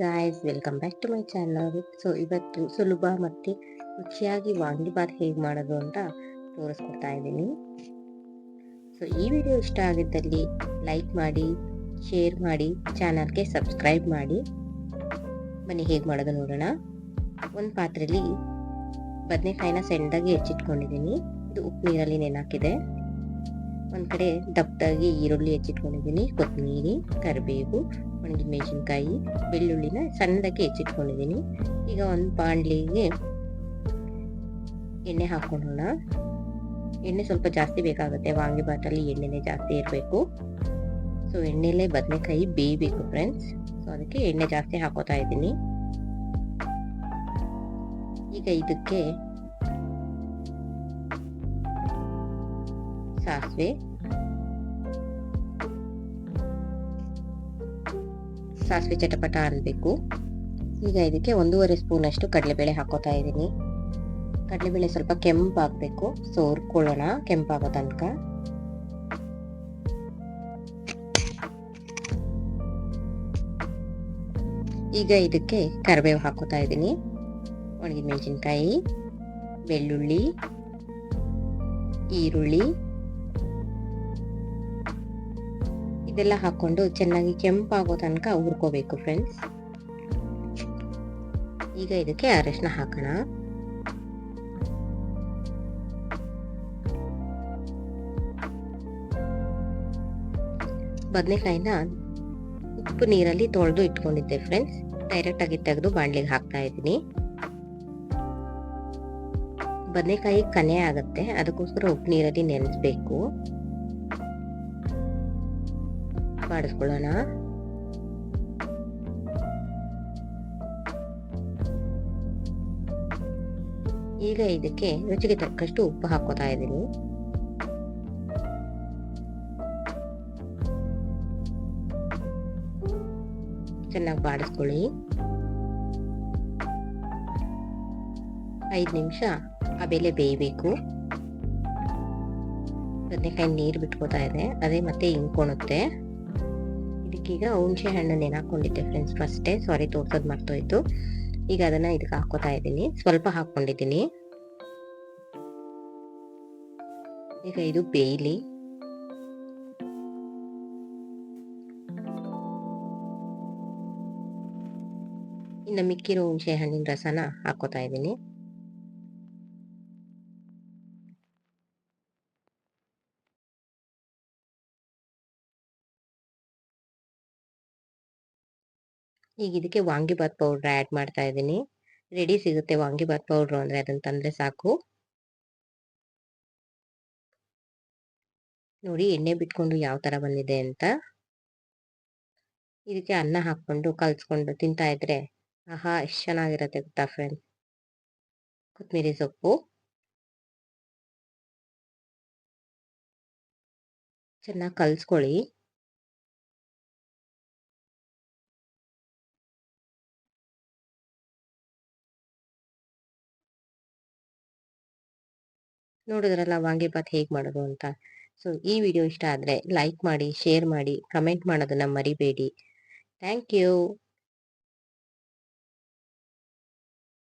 Welcome back to my channel so ಇವತ್ತು ಸುಲಭ ಮತ್ತು ರುಚಿಯಾಗಿ ವಾಂಗಿಬಾತ್ ಹೇಗೆ ಮಾಡೋದು ಅಂತ ತೋರಿಸ್ಕೊಡ್ತಾ ಇದ್ದೀನಿ. ಸೊ ಈ ವಿಡಿಯೋ ಇಷ್ಟ ಆಗಿದ್ದಲ್ಲಿ ಲೈಕ್ ಮಾಡಿ ಶೇರ್ ಮಾಡಿ ಚಾನಲ್ಗೆ ಸಬ್ಸ್ಕ್ರೈಬ್ ಮಾಡಿ. ಬನ್ನಿ, ಹೇಗೆ ಮಾಡೋದು ನೋಡೋಣ. ಒಂದು ಪಾತ್ರೆಯಲ್ಲಿ ಬದನೆಕಾಯಿನ ಸಣ್ಣದಾಗಿ ಹೆಚ್ಚಿಟ್ಕೊಂಡಿದ್ದೀನಿ. ಇದು ಉಪ್ಪು ನೀರಲ್ಲಿ ನೆನಾಕಿದೆ ಒಂದು ಕಡೆ ದಪ್ಪದಾಗಿ ಈರುಳ್ಳಿ ಹೆಚ್ಚಿಟ್ಕೊಂಡಿದ್ದೀನಿ, ಕೊತ್ತಂಬರಿ, ಕರಿಬೇವು ಒಣಗಿದ ಮೆಣಸಿನ್ಕಾಯಿ, ಬೆಳ್ಳುಳ್ಳಿನ ಸಣ್ಣದಾಗಿ ಹೆಚ್ಚಿಟ್ಕೊಂಡಿದ್ದೀನಿ. ಈಗ ಒಂದು ಬಾಣಲಿಗೆ ಎಣ್ಣೆ ಹಾಕೊಳ್ಳೋಣ ಎಣ್ಣೆ ಸ್ವಲ್ಪ ಜಾಸ್ತಿ ಬೇಕಾಗುತ್ತೆ ವಾಂಗಿಬಾತಲ್ಲಿ ಎಣ್ಣೆನೇ ಜಾಸ್ತಿ ಇರಬೇಕು. ಸೊ ಎಣ್ಣೆಲೇ ಬದನೆಕಾಯಿ ಬೇಯಬೇಕು ಫ್ರೆಂಡ್ಸ್ ಸೊ ಅದಕ್ಕೆ ಎಣ್ಣೆ ಜಾಸ್ತಿ ಹಾಕೋತಾ ಇದ್ದೀನಿ. ಈಗ ಇದಕ್ಕೆ ಸಾಸಿವೆ. ಸಾಸಿವೆ ಚಟಪಟ ಅನ್ಬೇಕು ಈಗ ಇದಕ್ಕೆ ಒಂದೂವರೆ ಸ್ಪೂನ್ ಅಷ್ಟು ಕಡಲೆಬೇಳೆ ಹಾಕೋತಾ ಇದ್ದೀನಿ. ಕಡಲೆಬೇಳೆ ಸ್ವಲ್ಪ ಕೆಂಪಾಗಬೇಕು. ಸೊ ಕೆಂಪಾಗೋ ತನಕ. ಈಗ ಇದಕ್ಕೆ ಕರಿಬೇವು ಹಾಕೋತಾ ಇದ್ದೀನಿ. ಒಣಗಿದ ಮೆಣಸಿನ್ಕಾಯಿ, ಬೆಳ್ಳುಳ್ಳಿ, ಈರುಳ್ಳಿ ಇದೆಲ್ಲ ಹಾಕೊಂಡು ಚೆನ್ನಾಗಿ ಕೆಂಪಾಗೋ ತನಕ ಹುರ್ಕೋಬೇಕು ಫ್ರೆಂಡ್ಸ್ ಈಗ ಇದಕ್ಕೆ ಅರಶಿನ ಹಾಕೋಣ. ಬದನೆಕಾಯಿನ ಉಪ್ಪು ನೀರಲ್ಲಿ ತೊಳೆದು ಇಟ್ಕೊಂಡಿದ್ದೆ ಫ್ರೆಂಡ್ಸ್ ಡೈರೆಕ್ಟ್ ಆಗಿ ತೆಗೆದು ಬಾಣ್ಲಿಗೆ ಹಾಕ್ತಾ ಇದ್ದೀನಿ. ಬದನೆಕಾಯಿ ಕನೆ ಆಗುತ್ತೆ, ಅದಕ್ಕೋಸ್ಕರ ಉಪ್ಪು ನೀರಲ್ಲಿ ನೆನೆಸ್ಬೇಕು. ಬಾಡಿಸ್ಕೊಳ್ಳೋಣ ಈಗ ಇದಕ್ಕೆ ರುಚಿಗೆ ತಕ್ಕಷ್ಟು ಉಪ್ಪು ಹಾಕೋತಾ ಇದ್ದೀನಿ. ಚೆನ್ನಾಗಿ ಬಾಡಿಸ್ಕೊಳ್ಳಿ. ಐದು ನಿಮಿಷ ಆ ಬೆಲೆ ಬೇಯಬೇಕು. ಬದನೆಕಾಯಿ ನೀರು ಬಿಟ್ಕೋತಾ ಇದೆ, ಅದೇ ಮತ್ತೆ ಇಂಕೊಳುತ್ತೆ ಇದಕ್ಕೀಗ ಹುಣಸೆ ಹಣ್ಣು ನೆನಾಕೊಂಡಿದ್ದೆ ಫ್ರೆಂಡ್ಸ್ ಫಸ್ಟೇ ಸಾರಿ ತೋರ್ಸೋದು ಮರ್ತೋಯ್ತು. ಈಗ ಅದನ್ನ ಇದಕ್ಕೆ ಹಾಕೋತಾ ಇದ್ದೀನಿ. ಸ್ವಲ್ಪ ಹಾಕೊಂಡಿದ್ದೀನಿ ಈಗ ಇದು ಬೇಯ್ಲಿ. ಇನ್ನು ಮಿಕ್ಕಿರೋ ಹುಣಸೆ ಹಣ್ಣಿನ ರಸನ ಹಾಕೋತಾ ಇದ್ದೀನಿ. ಈಗ ಇದಕ್ಕೆ ವಾಂಗಿಬಾತ್ ಪೌಡ್ರ್ ಆ್ಯಡ್ ಮಾಡ್ತಾ ಇದ್ದೀನಿ. ರೆಡಿ ಸಿಗುತ್ತೆ ವಾಂಗಿಬಾತ್ ಪೌಡ್ರು ಅಂದರೆ ಅದನ್ನು ತಂದರೆ ಸಾಕು. ನೋಡಿ ಎಣ್ಣೆ ಬಿಟ್ಕೊಂಡು ಯಾವ ಥರ ಬಂದಿದೆ ಅಂತ. ಇದಕ್ಕೆ ಅನ್ನ ಹಾಕ್ಕೊಂಡು ಕಲ್ಸ್ಕೊಂಡು ತಿಂತಾ ಇದ್ರೆ ಆಹಾ ಎಷ್ಟು ಚೆನ್ನಾಗಿರುತ್ತೆ ಗೊತ್ತಾ ಫ್ರೆಂಡ್ ಕೊತ್ತಂಬರಿ ಸೊಪ್ಪು. ಚೆನ್ನಾಗಿ ಕಲ್ಸ್ಕೊಳ್ಳಿ. ನೋಡಿದ್ರಲ್ಲ ವಾಂಗಿಬಾತ್ ಹೇಗೆ ಮಾಡೋದು ಅಂತ. ಸೊ, ಈ ವಿಡಿಯೋ ಇಷ್ಟ ಆದರೆ ಲೈಕ್ ಮಾಡಿ, ಶೇರ್ ಮಾಡಿ, ಕಮೆಂಟ್ ಮಾಡೋದನ್ನ ಮರಿಬೇಡಿ. Thank you.